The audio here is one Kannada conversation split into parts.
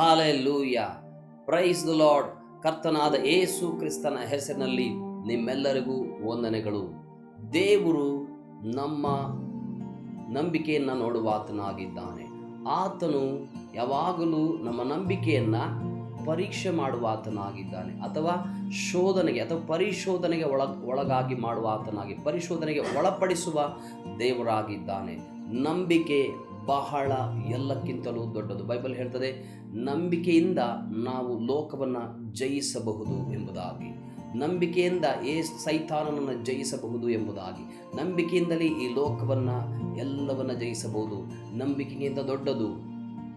ಹಾಲೆಲ್ಲೂಯ ಪ್ರೈಸ್ ದ ಲಾರ್ಡ್ ಕರ್ತನಾದ ಏಸು ಕ್ರಿಸ್ತನ ಹೆಸರಿನಲ್ಲಿ ನಿಮ್ಮೆಲ್ಲರಿಗೂ ವಂದನೆಗಳು. ದೇವರು ನಮ್ಮ ನಂಬಿಕೆಯನ್ನು ನೋಡುವ ಆತನಾಗಿದ್ದಾನೆ ಆತನು ಯಾವಾಗಲೂ ನಮ್ಮ ನಂಬಿಕೆಯನ್ನು ಪರೀಕ್ಷೆ ಮಾಡುವ ಆತನಾಗಿದ್ದಾನೆ ಅಥವಾ ಶೋಧನೆಗೆ, ಅಥವಾ ಪರಿಶೋಧನೆಗೆ ಒಳ, ಒಳಗಾಗಿ ಮಾಡುವ ಆತನಾಗಿ ಪರಿಶೋಧನೆಗೆ ಒಳಪಡಿಸುವ ದೇವರಾಗಿದ್ದಾನೆ. ನಂಬಿಕೆ ಬಹಳ ಎಲ್ಲಕ್ಕಿಂತಲೂ ದೊಡ್ಡದು. ಬೈಬಲ್ ಹೇಳ್ತದೆ, ನಂಬಿಕೆಯಿಂದ ನಾವು ಲೋಕವನ್ನು ಜಯಿಸಬಹುದು ಎಂಬುದಾಗಿ. ನಂಬಿಕೆಯಿಂದ ಏ ಸೈತಾನನನ್ನು ಜಯಿಸಬಹುದು ಎಂಬುದಾಗಿ. ನಂಬಿಕೆಯಿಂದಲೇ ಈ ಲೋಕವನ್ನು ಎಲ್ಲವನ್ನು ಜಯಿಸಬಹುದು. ನಂಬಿಕೆಗಿಂತ ದೊಡ್ಡದು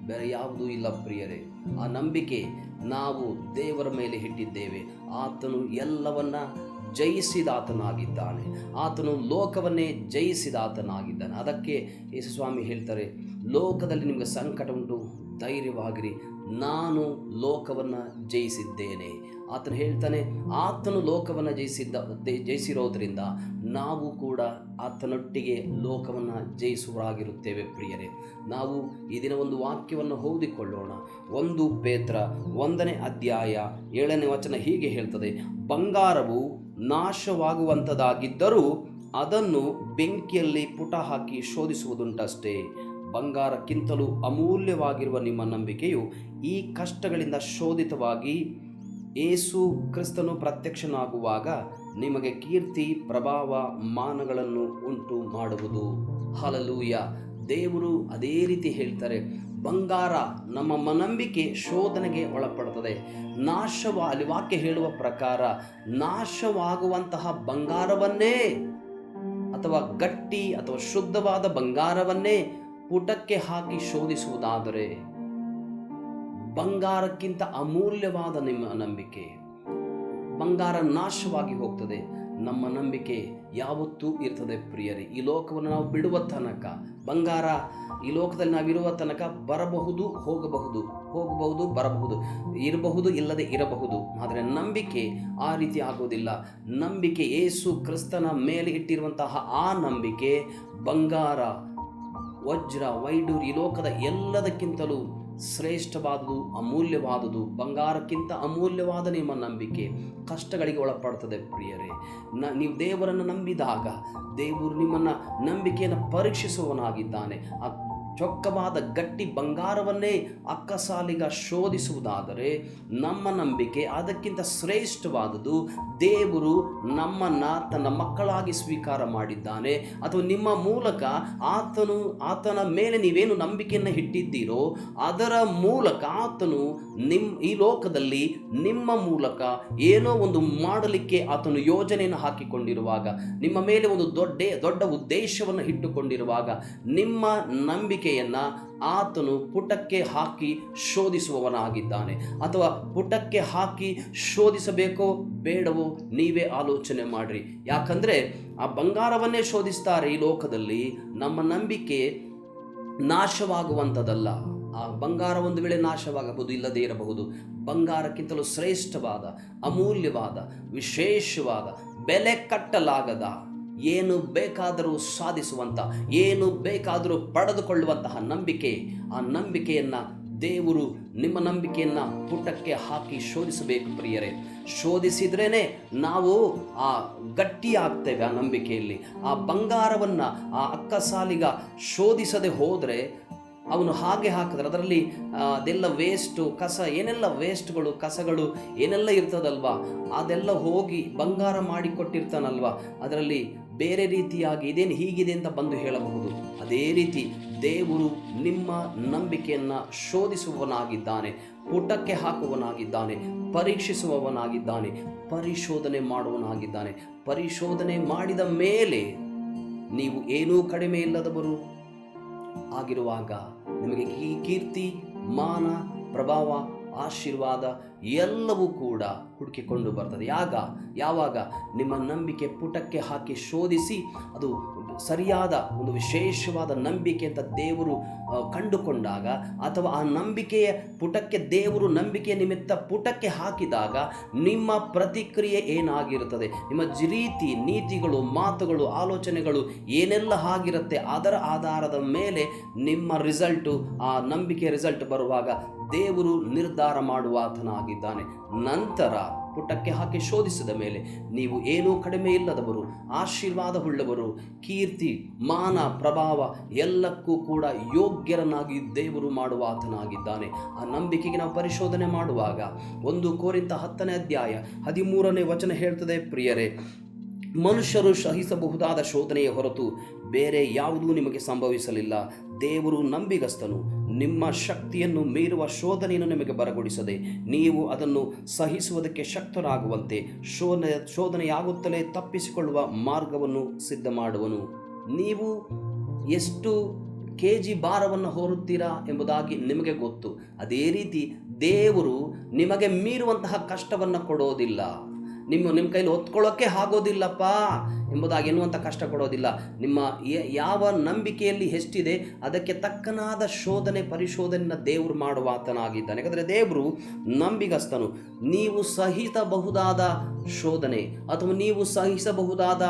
ಬೇರೆ ಯಾವುದೂ ಇಲ್ಲ ಪ್ರಿಯರೇ. ಆ ನಂಬಿಕೆ ನಾವು ದೇವರ ಮೇಲೆ ಇಟ್ಟಿದ್ದೇವೆ. ಆತನು ಎಲ್ಲವನ್ನ ಜಯಿಸಿದಾತನಾಗಿದ್ದಾನೆ. ಆತನು ಲೋಕವನ್ನೇ ಜಯಿಸಿದಾತನಾಗಿದ್ದಾನೆ. ಅದಕ್ಕೆ ಯೇಸುಸ್ವಾಮಿ ಹೇಳ್ತಾರೆ, ಲೋಕದಲ್ಲಿ ನಿಮಗೆ ಸಂಕಟ ಉಂಟು ಧೈರ್ಯವಾಗಿರಿ. ನಾನು ಲೋಕವನ್ನು ಜಯಿಸಿದ್ದೇನೆ. ಆತನು ಹೇಳ್ತಾನೆ, ಆತನು ಲೋಕವನ್ನು ಜಯಿಸಿದ್ದ ಜಯಿಸಿರೋದ್ರಿಂದ ನಾವು ಕೂಡ ಆತನೊಟ್ಟಿಗೆ ಲೋಕವನ್ನು ಜಯಿಸುವರಾಗಿರುತ್ತೇವೆ ಪ್ರಿಯರೇ. ನಾವು ಈ ದಿನ ಒಂದು ವಾಕ್ಯವನ್ನು ಓದಿಕೊಳ್ಳೋಣ. ಒಂದು ಪೇತ್ರ ಒಂದನೇ ಅಧ್ಯಾಯ ಏಳನೇ ವಚನ ಹೀಗೆ ಹೇಳ್ತದೆ, ಬಂಗಾರವು ನಾಶವಾಗುವಂಥದ್ದಾಗಿದ್ದರೂ ಅದನ್ನು ಬೆಂಕಿಯಲ್ಲಿ ಪುಟ ಹಾಕಿ ಶೋಧಿಸುವುದುಂಟಷ್ಟೇ. ಬಂಗಾರಕ್ಕಿಂತಲೂ ಅಮೂಲ್ಯವಾಗಿರುವ ನಿಮ್ಮ ನಂಬಿಕೆಯು ಈ ಕಷ್ಟಗಳಿಂದ ಶೋಧಿತವಾಗಿ ಏಸು ಕ್ರಿಸ್ತನು ಪ್ರತ್ಯಕ್ಷನಾಗುವಾಗ ನಿಮಗೆ ಕೀರ್ತಿ, ಪ್ರಭಾವ, ಮಾನಗಳನ್ನು ಉಂಟು ಮಾಡುವುದು. ಹಲಲೂಯ ದೇವರು ಅದೇ ರೀತಿ ಹೇಳ್ತಾರೆ, ಬಂಗಾರ ನಮ್ಮ ಮನಂಬಿಕೆ ಶೋಧನೆಗೆ ಒಳಪಡುತ್ತದೆ. ನಾಶವ ಅಲ್ಲಿ ವಾಕ್ಯ ಹೇಳುವ ಪ್ರಕಾರ ನಾಶವಾಗುವಂತಹ ಬಂಗಾರವನ್ನೇ ಅಥವಾ ಗಟ್ಟಿ ಅಥವಾ ಶುದ್ಧವಾದ ಬಂಗಾರವನ್ನೇ ಪುಟಕ್ಕೆ ಹಾಕಿ ಶೋಧಿಸುವುದಾದರೆ ಬಂಗಾರಕ್ಕಿಂತ ಅಮೂಲ್ಯವಾದ ನಿಮ್ಮ ನಂಬಿಕೆ ಬಂಗಾರ ನಾಶವಾಗಿ ಹೋಗ್ತದೆ. ನಮ್ಮ ನಂಬಿಕೆ ಯಾವತ್ತೂ ಇರ್ತದೆ ಪ್ರಿಯರೇ. ಈ ಲೋಕವನ್ನು ನಾವು ಬಿಡುವ ತನಕ, ಬಂಗಾರ ಈ ಲೋಕದಲ್ಲಿ ನಾವಿರುವ ತನಕ ಬರಬಹುದು, ಹೋಗಬಹುದು ಹೋಗಬಹುದು, ಬರಬಹುದು, ಇರಬಹುದು, ಇಲ್ಲದೆ ಇರಬಹುದು. ಆದರೆ ನಂಬಿಕೆ ಆ ರೀತಿ ಆಗೋದಿಲ್ಲ. ನಂಬಿಕೆ ಏಸು ಕ್ರಿಸ್ತನ ಮೇಲೆ ಇಟ್ಟಿರುವಂತಹ ಆ ನಂಬಿಕೆ ಬಂಗಾರ, ವಜ್ರ, ವೈಡೂರಿ ಲೋಕದ ಎಲ್ಲದಕ್ಕಿಂತಲೂ ಶ್ರೇಷ್ಠವಾದುದು, ಅಮೂಲ್ಯವಾದುದು, ಬಂಗಾರಕ್ಕಿಂತ ಅಮೂಲ್ಯವಾದ ನಿಮ್ಮ ನಂಬಿಕೆ ಕಷ್ಟಗಳಿಗೆ ಒಳಪಡ್ತದೆ ಪ್ರಿಯರೇ. ನ, ನೀವು ದೇವರನ್ನು ನಂಬಿದಾಗ ದೇವರು ನಿಮ್ಮನ್ನು ನಂಬಿಕೆಯನ್ನು ಪರೀಕ್ಷಿಸುವವನಾಗಿದ್ದಾನೆ. ಆ ಚೊಕ್ಕವಾದ ಗಟ್ಟಿ ಬಂಗಾರವನ್ನೇ ಅಕ್ಕಸಾಲಿಗ ಶೋಧಿಸುವುದಾದರೆ ನಮ್ಮ ನಂಬಿಕೆ ಅದಕ್ಕಿಂತ ಶ್ರೇಷ್ಠವಾದುದು ದೇವರು ನಮ್ಮನ್ನು ತನ್ನ ಮಕ್ಕಳಾಗಿ ಸ್ವೀಕಾರ ಮಾಡಿದ್ದಾನೆ. ಅಥವಾ ನಿಮ್ಮ ಮೂಲಕ ಆತನು, ಆತನ ಮೇಲೆ ನೀವೇನು ನಂಬಿಕೆಯನ್ನು ಇಟ್ಟಿದ್ದೀರೋ ಅದರ ಮೂಲಕ ಆತನು ನಿಮ್ಮ ಈ ಲೋಕದಲ್ಲಿ ನಿಮ್ಮ ಮೂಲಕ ಏನೋ ಒಂದು ಮಾಡಲಿಕ್ಕೆ ಆತನು ಯೋಜನೆಯನ್ನು ಹಾಕಿಕೊಂಡಿರುವಾಗ, ನಿಮ್ಮ ಮೇಲೆ ಒಂದು ದೊಡ್ಡ ದೊಡ್ಡ ಉದ್ದೇಶವನ್ನು ಇಟ್ಟುಕೊಂಡಿರುವಾಗ, ನಿಮ್ಮ ನಂಬಿಕೆಯನ್ನು ಆತನು ಪುಟಕ್ಕೆ ಹಾಕಿ ಶೋಧಿಸುವವನಾಗಿದ್ದಾನೆ. ಅಥವಾ ಪುಟಕ್ಕೆ ಹಾಕಿ ಶೋಧಿಸಬೇಕೋ ಬೇಡವೋ ನೀವೇ ಆಲೋಚನೆ ಮಾಡಿರಿ. ಯಾಕಂದರೆ ಆ ಬಂಗಾರವನ್ನೇ ಶೋಧಿಸ್ತಾರೆ ಈ ಲೋಕದಲ್ಲಿ, ನಮ್ಮ ನಂಬಿಕೆ ನಾಶವಾಗುವಂಥದ್ದಲ್ಲ. ಆ ಬಂಗಾರ ಒಂದು ವೇಳೆ ನಾಶವಾಗಬಹುದು, ಇಲ್ಲದೇ ಇರಬಹುದು. ಬಂಗಾರಕ್ಕಿಂತಲೂ ಶ್ರೇಷ್ಠವಾದ, ಅಮೂಲ್ಯವಾದ, ವಿಶೇಷವಾದ, ಬೆಲೆ ಕಟ್ಟಲಾಗದ, ಏನು ಬೇಕಾದರೂ ಸಾಧಿಸುವಂಥ ಏನು ಬೇಕಾದರೂ ಪಡೆದುಕೊಳ್ಳುವಂತಹ ನಂಬಿಕೆ, ಆ ನಂಬಿಕೆಯನ್ನು ದೇವರು ನಿಮ್ಮ ನಂಬಿಕೆಯನ್ನು ಪುಟಕ್ಕೆ ಹಾಕಿ ಶೋಧಿಸಬೇಕು ಪ್ರಿಯರೇ. ಶೋಧಿಸಿದ್ರೇ ನಾವು ಆ ಗಟ್ಟಿಯಾಗ್ತೇವೆ ಆ ನಂಬಿಕೆಯಲ್ಲಿ. ಆ ಬಂಗಾರವನ್ನು ಆ ಅಕ್ಕಸಾಲಿಗ ಶೋಧಿಸದೆ ಹೋದರೆ ಅವನು ಹಾಗೆ ಹಾಕಿದ್ರೆ ಅದರಲ್ಲಿ ಅದೆಲ್ಲ ವೇಸ್ಟು ಕಸ, ಏನೆಲ್ಲ ವೇಸ್ಟ್ಗಳು ಕಸಗಳು, ಏನೆಲ್ಲ ಇರ್ತದಲ್ವಾ? ಅದೆಲ್ಲ ಹೋಗಿ ಬಂಗಾರ ಮಾಡಿಕೊಟ್ಟಿರ್ತಾನಲ್ವಾ ಅದರಲ್ಲಿ ಬೇರೆ ರೀತಿಯಾಗಿ ಇದೇನು ಹೀಗಿದೆ ಅಂತ ಬಂದು ಹೇಳಬಹುದು. ಅದೇ ರೀತಿ ದೇವರು ನಿಮ್ಮ ನಂಬಿಕೆಯನ್ನು ಶೋಧಿಸುವವನಾಗಿದ್ದಾನೆ, ಪುಟಕ್ಕೆ ಹಾಕುವವನಾಗಿದ್ದಾನೆ, ಪರೀಕ್ಷಿಸುವವನಾಗಿದ್ದಾನೆ, ಪರಿಶೋಧನೆ ಮಾಡುವವನಾಗಿದ್ದಾನೆ. ಪರಿಶೋಧನೆ ಮಾಡಿದ ಮೇಲೆ ನೀವು ಏನೂ ಕಡಿಮೆ ಇಲ್ಲದವರು. ಆಗಿರುವಾಗ ನಿಮಗೆ ಈ ಕೀರ್ತಿ ಮಾನ ಪ್ರಭಾವ ಆಶೀರ್ವಾದ ಎಲ್ಲವೂ ಕೂಡ ಹುಡುಕಿಕೊಂಡು ಬರ್ತದೆ. ಆಗ, ಯಾವಾಗ ನಿಮ್ಮ ನಂಬಿಕೆ ಪುಟಕ್ಕೆ ಹಾಕಿ ಶೋಧಿಸಿ, ಅದು ಸರಿಯಾದ, ಒಂದು ವಿಶೇಷವಾದ ನಂಬಿಕೆ ಅಂತ ದೇವರು ಕಂಡುಕೊಂಡಾಗ ಅಥವಾ ಆ ನಂಬಿಕೆಯ ಪುಟಕ್ಕೆ, ದೇವರು ನಂಬಿಕೆ ನಿಮಿತ್ತ ಪುಟಕ್ಕೆ ಹಾಕಿದಾಗ ನಿಮ್ಮ ಪ್ರತಿಕ್ರಿಯೆ ಏನಾಗಿರುತ್ತದೆ? ನಿಮ್ಮ ರೀತಿ, ನೀತಿಗಳು, ಮಾತುಗಳು, ಆಲೋಚನೆಗಳು ಏನೆಲ್ಲ ಆಗಿರುತ್ತೆ? ಅದರ ಆಧಾರದ ಮೇಲೆ ನಿಮ್ಮ ರಿಸಲ್ಟು, ಆ ನಂಬಿಕೆ ರಿಸಲ್ಟ್ ಬರುವಾಗ ದೇವರು ನಿರ್ಧಾರ ಮಾಡುವ ಆತನಾಗಿದ್ದಾನೆ ನಂತರ ಪುಟಕ್ಕೆ ಹಾಕಿ ಶೋಧಿಸಿದ ಮೇಲೆ ನೀವು ಏನೂ ಕಡಿಮೆ ಇಲ್ಲದವರು, ಆಶೀರ್ವಾದವುಳ್ಳವರು, ಕೀರ್ತಿ, ಮಾನ, ಪ್ರಭಾವ ಎಲ್ಲಕ್ಕೂ ಕೂಡ ಯೋಗ್ಯರನ್ನಾಗಿ ದೇವರು ಮಾಡುವ ಆತನಾಗಿದ್ದಾನೆ. ಆ ನಂಬಿಕೆಗೆ ನಾವು ಪರಿಶೋಧನೆ ಮಾಡುವಾಗ ಒಂದು ಕೋರಿಂತ ಹತ್ತನೇ ಅಧ್ಯಾಯ ಹದಿಮೂರನೇ ವಚನ ಹೇಳ್ತದೆ, ಪ್ರಿಯರೇ, ಮನುಷ್ಯರು ಸಹಿಸಬಹುದಾದ ಶೋಧನೆಯ ಹೊರತು ಬೇರೆ ಯಾವುದೂ ನಿಮಗೆ ಸಂಭವಿಸಲಿಲ್ಲ. ದೇವರು ನಂಬಿಗಸ್ತನು. ನಿಮ್ಮ ಶಕ್ತಿಯನ್ನು ಮೀರುವ ಶೋಧನೆಯನ್ನು ನಿಮಗೆ ಬರಗೊಡಿಸದೆ, ನೀವು ಅದನ್ನು ಸಹಿಸುವುದಕ್ಕೆ ಶಕ್ತರಾಗುವಂತೆ ಶೋಧನೆ, ಶೋಧನೆಯಾಗುತ್ತಲೇ ತಪ್ಪಿಸಿಕೊಳ್ಳುವ ಮಾರ್ಗವನ್ನು ಸಿದ್ಧ ಮಾಡುವನು ನೀವು ಎಷ್ಟು ಕೆ ಜಿ ಭಾರವನ್ನು ಹೊರುತ್ತೀರಾ ಎಂಬುದಾಗಿ ನಿಮಗೆ ಗೊತ್ತು. ಅದೇ ರೀತಿ ದೇವರು ನಿಮಗೆ ಮೀರುವಂತಹ ಕಷ್ಟವನ್ನು ಕೊಡೋದಿಲ್ಲ. ನಿಮ್ಮ ನಿಮ್ಮ ಕೈಲಿ ಹೊತ್ಕೊಳ್ಳೋಕ್ಕೆ ಆಗೋದಿಲ್ಲಪ್ಪ. ಎಂಬುದಾಗಿ ಎನ್ನುವಂಥ ಕಷ್ಟ ಕೊಡೋದಿಲ್ಲ. ನಿಮ್ಮ ಯಾವ ನಂಬಿಕೆಯಲ್ಲಿ ಎಷ್ಟಿದೆ ಅದಕ್ಕೆ ತಕ್ಕನಾದ ಶೋಧನೆ, ಪರಿಶೋಧನೆಯನ್ನು ದೇವರು ಮಾಡುವ ಆತನಾಗಿದ್ದಾನೆ. ಯಾಕಂದರೆ ದೇವರು ನಂಬಿಗಸ್ತನು. ನೀವು ಸಹಿಸಬಹುದಾದ ಶೋಧನೆ ಅಥವಾ ನೀವು ಸಹಿಸಬಹುದಾದ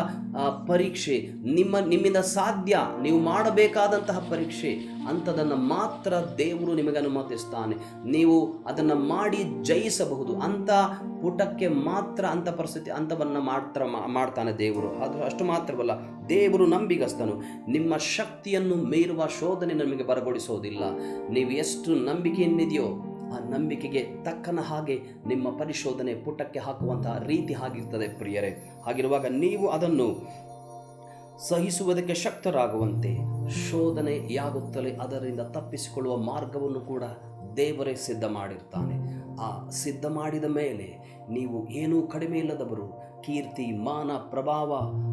ಪರೀಕ್ಷೆ, ನಿಮ್ಮ, ನಿಮ್ಮಿಂದ ಸಾಧ್ಯ, ನೀವು ಮಾಡಬೇಕಾದಂತಹ ಪರೀಕ್ಷೆ, ಅಂಥದನ್ನು ಮಾತ್ರ ದೇವರು ನಿಮಗೆ ಅನುಮತಿಸ್ತಾನೆ. ನೀವು ಅದನ್ನು ಮಾಡಿ ಜಯಿಸಬಹುದು. ಅಂಥ ಪುಟಕ್ಕೆ ಮಾತ್ರ, ಅಂಥ ಪರಿಸ್ಥಿತಿ, ಅಂಥವನ್ನು ಮಾತ್ರ ಮಾಡ್ತಾನೆ ದೇವರು. ಅದು ಅಷ್ಟು ಮಾತ್ರವಲ್ಲ, ದೇವರು ನಂಬಿಗಸ್ತನು. ನಿಮ್ಮ ಶಕ್ತಿಯನ್ನು ಮೀರುವ ಶೋಧನೆ ನಮಗೆ ಬರಗೊಳಿಸುವುದಿಲ್ಲ ನೀವು ಎಷ್ಟು ನಂಬಿಕೆಯನ್ನಿದೆಯೋ ಆ ನಂಬಿಕೆಗೆ ತಕ್ಕನ ಹಾಗೆ ನಿಮ್ಮ ಪರಿಶೋಧನೆ ಪುಟಕ್ಕೆ ಹಾಕುವಂತಹ ರೀತಿ ಆಗಿರ್ತದೆ ಪ್ರಿಯರೇ. ಹಾಗಿರುವಾಗ ನೀವು ಅದನ್ನು ಸಹಿಸುವುದಕ್ಕೆ ಶಕ್ತರಾಗುವಂತೆ ಶೋಧನೆ ಯಾಗುತ್ತಲೇ ಅದರಿಂದ ತಪ್ಪಿಸಿಕೊಳ್ಳುವ ಮಾರ್ಗವನ್ನು ಕೂಡ ದೇವರೇ ಸಿದ್ಧ ಮಾಡಿರ್ತಾನೆ ಆ ಸಿದ್ಧ ಮಾಡಿದ ಮೇಲೆ ನೀವು ಏನೂ ಕಡಿಮೆ ಇಲ್ಲದವರು ಕೀರ್ತಿ, ಮಾನ, ಪ್ರಭಾವ,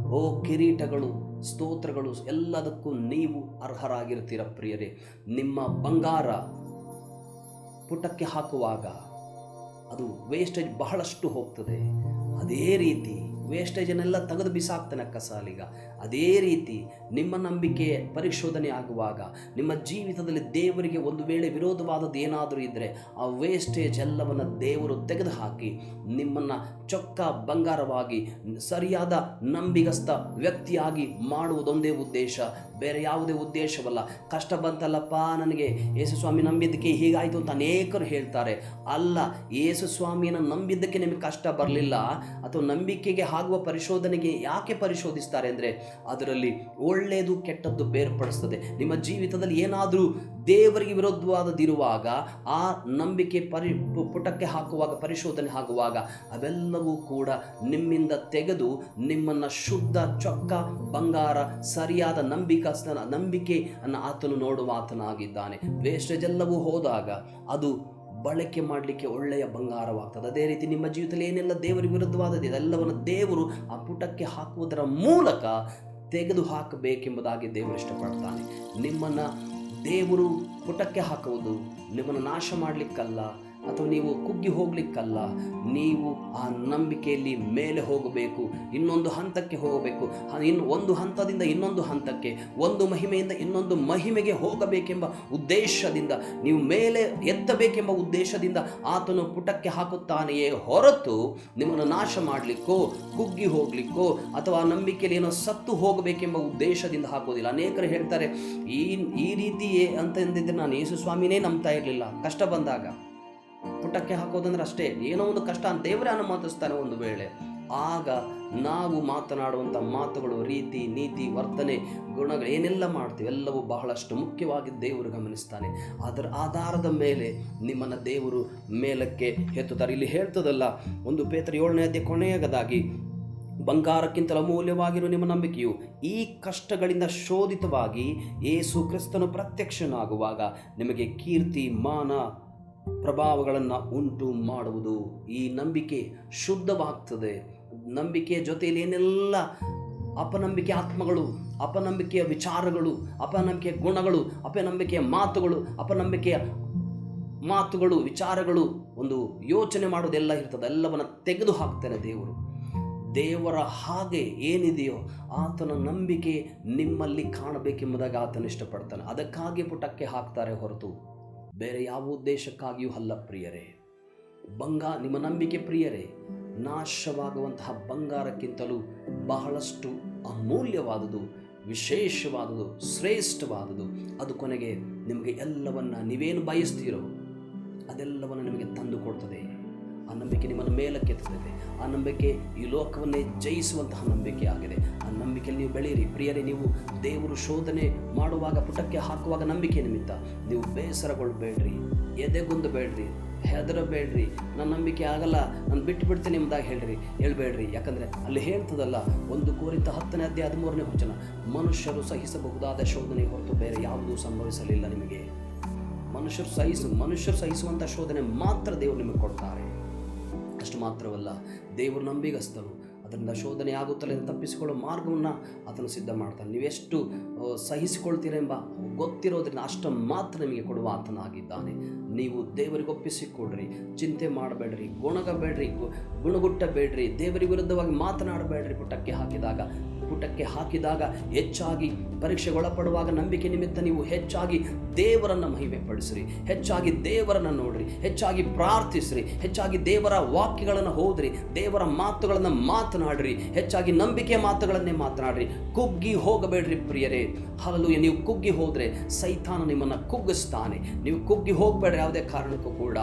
ಓ ಕಿರೀಟಗಳು, ಸ್ತೋತ್ರಗಳು, ಎಲ್ಲದಕ್ಕೂ ನೀವು ಅರ್ಹರಾಗಿರ್ತೀರ ಪ್ರಿಯರೇ. ನಿಮ್ಮ ಬಂಗಾರ ಪುಟಕ್ಕೆ ಹಾಕುವಾಗ ಅದು ವೇಸ್ಟೇಜ್ ಬಹಳಷ್ಟು ಹೋಗ್ತದೆ. ಅದೇ ರೀತಿ ವೇಸ್ಟೇಜನ್ನೆಲ್ಲ ತೆಗೆದು ಬಿಸಾಕ್ತಾನೆ ಕಸಾಲಿಗ ಅದೇ ರೀತಿ ನಿಮ್ಮ ನಂಬಿಕೆ ಪರಿಶೋಧನೆ ಆಗುವಾಗ ನಿಮ್ಮ ಜೀವಿತದಲ್ಲಿ ದೇವರಿಗೆ ಒಂದು ವೇಳೆ ವಿರೋಧವಾದದ್ದು ಏನಾದರೂ ಇದ್ದರೆ ಆ ವೇಸ್ಟೇಜ್ ಎಲ್ಲವನ್ನು ದೇವರು ತೆಗೆದುಹಾಕಿ, ನಿಮ್ಮನ್ನು ಚೊಕ್ಕ ಬಂಗಾರವಾಗಿ, ಸರಿಯಾದ ನಂಬಿಗಸ್ತ ವ್ಯಕ್ತಿಯಾಗಿ ಮಾಡುವುದೊಂದೇ ಉದ್ದೇಶ. ಬೇರೆ ಯಾವುದೇ ಉದ್ದೇಶವಲ್ಲ. ಕಷ್ಟ ಬಂತಲ್ಲಪ್ಪ ನನಗೆ ಯೇಸು ಸ್ವಾಮಿ ನಂಬಿದ್ದಕ್ಕೆ ಹೀಗಾಯಿತು ಅಂತ ಅನೇಕರು ಹೇಳ್ತಾರೆ. ಅಲ್ಲ ಯೇಸು ಸ್ವಾಮಿಯನ್ನು ನಂಬಿದ್ದಕ್ಕೆ ನಿಮಗೆ ಕಷ್ಟ ಬರಲಿಲ್ಲ? ಅಥವಾ ನಂಬಿಕೆಗೆ ಆಗುವ ಪರಿಶೋಧನೆಗೆ ಯಾಕೆ ಪರಿಶೋಧಿಸ್ತಾರೆ ಅಂದರೆ ಅದರಲ್ಲಿ ಒಳ್ಳೆಯದು ಕೆಟ್ಟದ್ದು ಬೇರ್ಪಡಿಸ್ತದೆ. ನಿಮ್ಮ ಜೀವಿತದಲ್ಲಿ ಏನಾದರೂ ದೇವರಿಗೆ ವಿರುದ್ಧವಾದದಿರುವಾಗ ಆ ನಂಬಿಕೆ ಪರಿ ಪುಟಕ್ಕೆ ಹಾಕುವಾಗ, ಪರಿಶೋಧನೆ ಹಾಕುವಾಗ, ಅವೆಲ್ಲವೂ ಕೂಡ ನಿಮ್ಮಿಂದ ತೆಗೆದು ನಿಮ್ಮನ್ನು ಶುದ್ಧ, ಚೊಕ್ಕ, ಬಂಗಾರ, ಸರಿಯಾದ ನಂಬಿಕಸ್ತನ ನಂಬಿಕೆಯನ್ನು ಆತನು ನೋಡುವ ಆತನಾಗಿದ್ದಾನೆ. ವೇಸ್ಟೇಜ್ ಎಲ್ಲವೂ ಹೋದಾಗ ಅದು ಬಳಕೆ ಮಾಡಲಿಕ್ಕೆ ಒಳ್ಳೆಯ ಬಂಗಾರವಾಗ್ತದೆ. ಅದೇ ರೀತಿ ನಿಮ್ಮ ಜೀವಿತದಲ್ಲಿ ಏನೆಲ್ಲ ದೇವರ ವಿರುದ್ಧವಾದದ್ದು, ಇದೆಲ್ಲವನ್ನು ದೇವರು ಆ ಪುಟಕ್ಕೆ ಹಾಕುವುದರ ಮೂಲಕ ತೆಗೆದು ಹಾಕಬೇಕೆಂಬುದಾಗಿ ದೇವರು ಇಷ್ಟಪಡ್ತಾನೆ. ನಿಮ್ಮನ್ನು ದೇವರು ಪುಟಕ್ಕೆ ಹಾಕುವುದು, ನಿಮ್ಮನ್ನು ನಾಶ ಮಾಡಲಿಕ್ಕಲ್ಲ ಅಥವಾ ನೀವು ಕುಗ್ಗಿ ಹೋಗಲಿಕ್ಕಲ್ಲ, ನೀವು ಆ ನಂಬಿಕೆಯಲ್ಲಿ ಮೇಲೆ ಹೋಗಬೇಕು, ಇನ್ನೊಂದು ಹಂತಕ್ಕೆ ಹೋಗಬೇಕು ಇನ್ನು ಒಂದು ಹಂತದಿಂದ ಇನ್ನೊಂದು ಹಂತಕ್ಕೆ, ಒಂದು ಮಹಿಮೆಯಿಂದ ಇನ್ನೊಂದು ಮಹಿಮೆಗೆ ಹೋಗಬೇಕೆಂಬ ಉದ್ದೇಶದಿಂದ, ನೀವು ಮೇಲೆ ಎತ್ತಬೇಕೆಂಬ ಉದ್ದೇಶದಿಂದ ಆತನು ಪುಟಕ್ಕೆ ಹಾಕುತ್ತಾನೆಯೇ ಹೊರತು ನಿಮ್ಮನ್ನು ನಾಶ ಮಾಡಲಿಕ್ಕೋ, ಕುಗ್ಗಿ ಹೋಗಲಿಕ್ಕೋ, ಅಥವಾ ಆ ನಂಬಿಕೆಯಲ್ಲಿ ಏನೋ ಸತ್ತು ಹೋಗಬೇಕೆಂಬ ಉದ್ದೇಶದಿಂದ ಹಾಕೋದಿಲ್ಲ. ಅನೇಕರು ಹೇಳ್ತಾರೆ, ಈ ಈ ರೀತಿಯೇ ಅಂತಂದಿದ್ರೆ ನಾನು ಯೇಸು ಸ್ವಾಮಿನೇ ನಂಬ್ತಾ ಇರಲಿಲ್ಲ. ಕಷ್ಟ ಬಂದಾಗ. ಪುಟಕ್ಕೆ ಹಾಕೋದಂದ್ರೆ ಅಷ್ಟೇ, ಏನೋ ಒಂದು ಕಷ್ಟ ಅಂತ ದೇವರೇ ಅನುಮತಿಸ್ತಾನೆ ಒಂದು ವೇಳೆ. ಆಗ ನಾವು ಮಾತನಾಡುವಂಥ ಮಾತುಗಳು, ರೀತಿ, ನೀತಿ, ವರ್ತನೆ, ಗುಣಗಳು, ಏನೆಲ್ಲ ಮಾಡ್ತೀವಿ, ಎಲ್ಲವೂ ಬಹಳಷ್ಟು ಮುಖ್ಯವಾಗಿ ದೇವರು ಗಮನಿಸ್ತಾನೆ. ಅದರ ಆಧಾರದ ಮೇಲೆ ನಿಮ್ಮನ್ನು ದೇವರು ಮೇಲಕ್ಕೆ ಎತ್ತುತ್ತಾರೆ. ಇಲ್ಲಿ ಹೇಳ್ತದಲ್ಲ, ಒಂದು ಪೇತ್ರ ಏಳನೇ ಕೊನೆಯದಾಗಿ, ಬಂಗಾರಕ್ಕಿಂತಲೂ ಅಮೂಲ್ಯವಾಗಿರುವ ನಿಮ್ಮ ನಂಬಿಕೆಯು ಈ ಕಷ್ಟಗಳಿಂದ ಶೋಧಿತವಾಗಿ ಏಸು ಕ್ರಿಸ್ತನು ಪ್ರತ್ಯಕ್ಷನಾಗುವಾಗ ನಿಮಗೆ ಕೀರ್ತಿ, ಮಾನ ಪ್ರಭಾವಗಳನ್ನು ಉಂಟು ಮಾಡುವುದು. ಈ ನಂಬಿಕೆ ಶುದ್ಧವಾಗ್ತದೆ. ನಂಬಿಕೆಯ ಜೊತೆಯಲ್ಲಿ ಏನೆಲ್ಲ ಅಪನಂಬಿಕೆ ಆತ್ಮಗಳು, ಅಪನಂಬಿಕೆಯ ವಿಚಾರಗಳು, ಅಪನಂಬಿಕೆಯ ಗುಣಗಳು, ಅಪನಂಬಿಕೆಯ ಮಾತುಗಳು ಅಪನಂಬಿಕೆಯ ಮಾತುಗಳು, ವಿಚಾರಗಳು ಒಂದು ಯೋಚನೆ ಮಾಡೋದೆಲ್ಲ ಇರ್ತದೆ. ಎಲ್ಲವನ್ನು ತೆಗೆದು ಹಾಕ್ತಾನೆ ದೇವರು. ದೇವರ ಹಾಗೆ ಏನಿದೆಯೋ ಆತನ ನಂಬಿಕೆ ನಿಮ್ಮಲ್ಲಿ ಕಾಣಬೇಕೆಂಬುದಾಗಿ ಆತನ ಇಷ್ಟಪಡ್ತಾನೆ. ಅದಕ್ಕಾಗಿ ಪುಟಕ್ಕೆ ಹಾಕ್ತಾರೆ ಹೊರತು ಬೇರೆ ಯಾವ ಉದ್ದೇಶಕ್ಕಾಗಿಯೂ ಅಲ್ಲ ಪ್ರಿಯರೇ. ಬಂಗಾ ನಿಮ್ಮ ನಂಬಿಕೆ ಪ್ರಿಯರೇ. ನಾಶವಾಗುವಂತಹ ಬಂಗಾರಕ್ಕಿಂತಲೂ ಬಹಳಷ್ಟು ಅಮೂಲ್ಯವಾದುದು, ವಿಶೇಷವಾದುದು, ಶ್ರೇಷ್ಠವಾದುದು, ಅದು ಕೊನೆಗೆ ನಿಮಗೆ ಎಲ್ಲವನ್ನ ನೀವೇನು ಬಯಸ್ತೀರೋ ಅದೆಲ್ಲವನ್ನು ನಿಮಗೆ ತಂದು ಕೊಡ್ತದೆ. ಆ ನಂಬಿಕೆ ನಿಮ್ಮನ್ನು ಮೇಲಕ್ಕೆತ್ತದೆ ಆ ನಂಬಿಕೆ ಈ ಲೋಕವನ್ನೇ ಜಯಿಸುವಂತಹ ನಂಬಿಕೆ ಆಗಿದೆ. ಆ ನಂಬಿಕೆಯಲ್ಲಿ ನೀವು ಬೆಳೆಯಿರಿ. ಪ್ರಿಯರೇ, ನೀವು ದೇವರು ಶೋಧನೆ ಮಾಡುವಾಗ, ಪುಟಕ್ಕೆ ಹಾಕುವಾಗ ನಂಬಿಕೆ ನಿಮಿತ್ತ. ನೀವು ಬೇಸರಗೊಳ್ಬೇಡ್ರಿ, ಎದೆಗುಂದಬೇಡ್ರಿ, ಹೆದರಬೇಡ್ರಿ. ನನ್ನ ನಂಬಿಕೆ ಆಗಲ್ಲ, ನಾನು ಬಿಟ್ಟು ಬಿಡ್ತೇನೆ ಎಂಬುದಾಗಿ ಹೇಳ್ರಿ, ಹೇಳ್ಬೇಡ್ರಿ. ಯಾಕಂದರೆ ಅಲ್ಲಿ ಹೇಳ್ತದಲ್ಲ, ಒಂದು ಕೋರಿತ ಹತ್ತನೇ ಅಧ್ಯಾಯ ಹದಿಮೂರನೇ ವಚನ, ಮನುಷ್ಯರು ಸಹಿಸಬಹುದಾದ ಶೋಧನೆ ಹೊರತು ಬೇರೆ ಯಾವುದೂ ಸಂಭವಿಸಲಿಲ್ಲ ನಿಮಗೆ. ಮನುಷ್ಯರು ಸಹಿಸು, ಮನುಷ್ಯರು ಸಹಿಸುವಂಥ ಶೋಧನೆ ಮಾತ್ರ ದೇವರು ನಿಮಗೆ ಕೊಡ್ತಾರೆ. ಅಷ್ಟು ಮಾತ್ರವಲ್ಲ, ದೇವರು ನಂಬಿಗಸ್ತನು. ಅದರಿಂದ ಶೋಧನೆ ಆಗುತ್ತಲ್ಲ ತಪ್ಪಿಸಿಕೊಳ್ಳೋ ಮಾರ್ಗವನ್ನು ಆತನು ಸಿದ್ಧ ಮಾಡ್ತಾನೆ. ನೀವೆಷ್ಟು ಸಹಿಸಿಕೊಳ್ತೀರೆಂಬ ಗೊತ್ತಿರೋದ್ರಿಂದ ಅಷ್ಟು ಮಾತ್ರ ನಿಮಗೆ ಕೊಡುವ ಆತನಾಗಿದ್ದಾನೆ. ನೀವು ದೇವರಿಗೆ ಒಪ್ಪಿಸಿಕೊಡ್ರಿ ಚಿಂತೆ ಮಾಡಬೇಡ್ರಿ, ಗುಣಗಬೇಡ್ರಿ ಗುಣಗುಟ್ಟಬೇಡ್ರಿ ದೇವರ ವಿರುದ್ಧವಾಗಿ ಮಾತನಾಡಬೇಡ್ರಿ ಪುಟಕ್ಕೆ ಹಾಕಿದಾಗ ಪುಟಕ್ಕೆ ಹಾಕಿದಾಗ ಹೆಚ್ಚಾಗಿ ಪರೀಕ್ಷೆಗೊಳಪಡುವಾಗ ನಂಬಿಕೆ ನಿಮಿತ್ತ ನೀವು ಹೆಚ್ಚಾಗಿ ದೇವರನ್ನು ಮಹಿಮೆ ಪಡಿಸ್ರಿ ಹೆಚ್ಚಾಗಿ ದೇವರನ್ನು ನೋಡ್ರಿ, ಹೆಚ್ಚಾಗಿ ಪ್ರಾರ್ಥಿಸ್ರಿ, ಹೆಚ್ಚಾಗಿ ದೇವರ ವಾಕ್ಯಗಳನ್ನು ಹೋದ್ರಿ, ದೇವರ ಮಾತುಗಳನ್ನು ಮಾತನಾಡ್ರಿ, ಹೆಚ್ಚಾಗಿ ನಂಬಿಕೆ ಮಾತುಗಳನ್ನೇ ಮಾತನಾಡ್ರಿ, ಕುಗ್ಗಿ ಹೋಗಬೇಡ್ರಿ ಪ್ರಿಯರೇ. ಹಲಲು ನೀವು ಕುಗ್ಗಿ ಹೋದರೆ ಸೈತಾನ ನಿಮ್ಮನ್ನು ಕುಗ್ಗಿಸ್ತಾನೆ. ನೀವು ಕುಗ್ಗಿ ಹೋಗಬೇಡ್ರಿ ಯಾವುದೇ ಕಾರಣಕ್ಕೂ ಕೂಡ.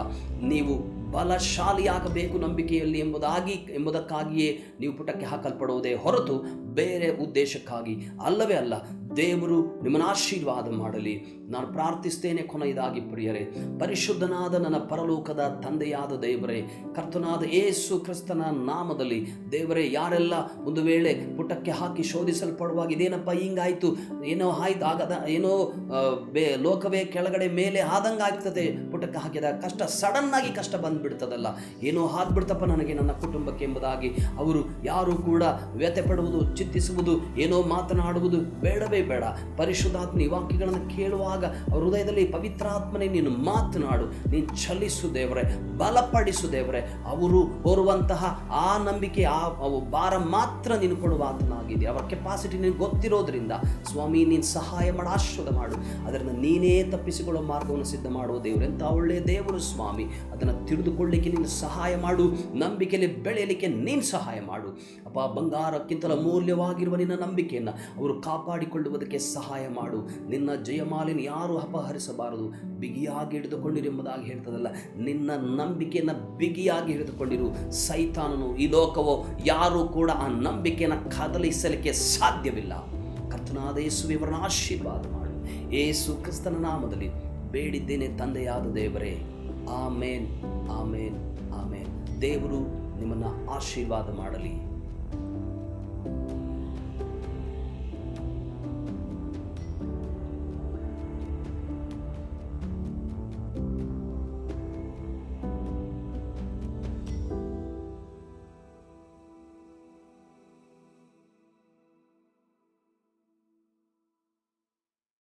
ನೀವು ಬಲಶಾಲಿಯಾಗಬೇಕು ನಂಬಿಕೆಯಲ್ಲಿ ಎಂಬುದಾಗಿ, ಎಂಬುದಕ್ಕಾಗಿಯೇ ನೀವು ಪುಟಕ್ಕೆ ಹಾಕಲ್ಪಡುವುದೇ ಹೊರತು ಬೇರೆ ಉದ್ದೇಶಕ್ಕಾಗಿ ಅಲ್ಲವೇ ಅಲ್ಲ, ದೇವರು ನಿಮ್ಮನ್ನು ಆಶೀರ್ವಾದ ಮಾಡಲಿ. ನಾನು ಪ್ರಾರ್ಥಿಸ್ತೇನೆ ಕೊನೆಯದಾಗಿ ಪ್ರಿಯರೇ, ಪರಿಶುದ್ಧನಾದ ನನ್ನ ಪರಲೋಕದ ತಂದೆಯಾದ ದೇವರೇ, ಕರ್ತನಾದ ಏಸು ಕ್ರಿಸ್ತನ ನಾಮದಲ್ಲಿ ದೇವರೇ, ಯಾರೆಲ್ಲ ಒಂದು ವೇಳೆ ಪುಟಕ್ಕೆ ಹಾಕಿ ಶೋಧಿಸಲ್ಪಡುವಾಗ ಇದೇನಪ್ಪ ಹಿಂಗಾಯ್ತು, ಏನೋ ಆಯ್ತು, ಆಗದ, ಏನೋ ಬೇ, ಲೋಕವೇ ಕೆಳಗಡೆ ಮೇಲೆ ಆದಂಗೆ ಆಗ್ತದೆ, ಪುಟಕ್ಕೆ ಹಾಕಿದ ಕಷ್ಟ ಸಡನ್ ಆಗಿ ಕಷ್ಟ ಬಂದ್ಬಿಡ್ತದಲ್ಲ. ಏನೋ ಹಾದ್ಬಿಡ್ತಪ್ಪ ನನಗೆ ನನ್ನ ಕುಟುಂಬಕ್ಕೆ ಎಂಬುದಾಗಿ ಅವರು ಯಾರು ಕೂಡ ವ್ಯಥೆ ಪಡುವುದು ಚಿಂತಿಸುವುದು, ಏನೋ ಮಾತನಾಡುವುದು ಬೇಡವೇ ಬೇಡ. ಪರಿಶುದ್ಧಾತ್ಮ ಈ ವಾಕ್ಯಗಳನ್ನು ಕೇಳುವಾಗ ಹೃದಯದಲ್ಲಿ ಪವಿತ್ರಾತ್ಮನೇ, ನೀನು ಮಾತನಾಡು, ನೀನು ಚಲಿಸು ದೇವರೇ. ಬಲಪಡಿಸು ದೇವರೇ. ಅವರು ಹೊರುವಂತಹ ಆ ನಂಬಿಕೆ, ಆ ಭಾರ ಮಾತ್ರ ನೀನು ಕೊಡುವ ಆತನಾಗಿದೆ ಅವರ ಕೆಪಾಸಿಟಿ ನಿನಗೆ ಗೊತ್ತಿರೋದ್ರಿಂದ ಸ್ವಾಮಿ, ನೀನು ಸಹಾಯ ಮಾಡು ಆಶ್ರದ ಮಾಡು. ಅದರಿಂದ ನೀನೇ ತಪ್ಪಿಸಿಕೊಳ್ಳೋ ಮಾರ್ಗವನ್ನು ಸಿದ್ಧ ಮಾಡುವ ದೇವರು ಎಂಥ ಒಳ್ಳೆಯ ದೇವರು ಸ್ವಾಮಿ. ಅದನ್ನು ತಿಳಿದುಕೊಳ್ಳಿಕ್ಕೆ ನೀನು ಸಹಾಯ ಮಾಡು. ನಂಬಿಕೆಯಲ್ಲಿ ಬೆಳೆಯಲಿಕ್ಕೆ ನೀನು ಸಹಾಯ ಮಾಡು. ಅಪ್ಪ ಬಂಗಾರಕ್ಕಿಂತಲೂ ಮೌಲ್ಯವಾಗಿರುವ ನಿನ್ನ ನಂಬಿಕೆಯನ್ನು ಅವರು ಕಾಪಾಡಿಕೊಳ್ಳುವುದಕ್ಕೆ ಸಹಾಯ ಮಾಡು. ನಿನ್ನ ಜಯಮಾಲಿನ ಯಾರು ಅಪಹರಿಸಬಾರದು. ಬಿಗಿಯಾಗಿ ಹಿಡಿದುಕೊಂಡಿರೆಂಬುದಾಗಿ ಹೇಳ್ತದಲ್ಲ, ನಿನ್ನ ನಂಬಿಕೆಯನ್ನು ಬಿಗಿಯಾಗಿ ಹಿಡಿದುಕೊಂಡಿರು. ಸೈತಾನನು ಈ ಲೋಕವು, ಯಾರೂ ಕೂಡ ಆ ನಂಬಿಕೆಯನ್ನು ಕದಲಿಸಲಿಕ್ಕೆ ಸಾಧ್ಯವಿಲ್ಲ. ಕರ್ತನಾದ ಇವರನ್ನ ಆಶೀರ್ವಾದ ಮಾಡು. ಏಸು ಕ್ರಿಸ್ತನ ನಾಮದಲ್ಲಿ ಬೇಡಿದ್ದೇನೆ ತಂದೆಯಾದ ದೇವರೇ. ಆಮೇನ್ ಆಮೇನ್ ಆಮೇನ್. ದೇವರು ನಿಮ್ಮನ್ನು ಆಶೀರ್ವಾದ ಮಾಡಲಿ.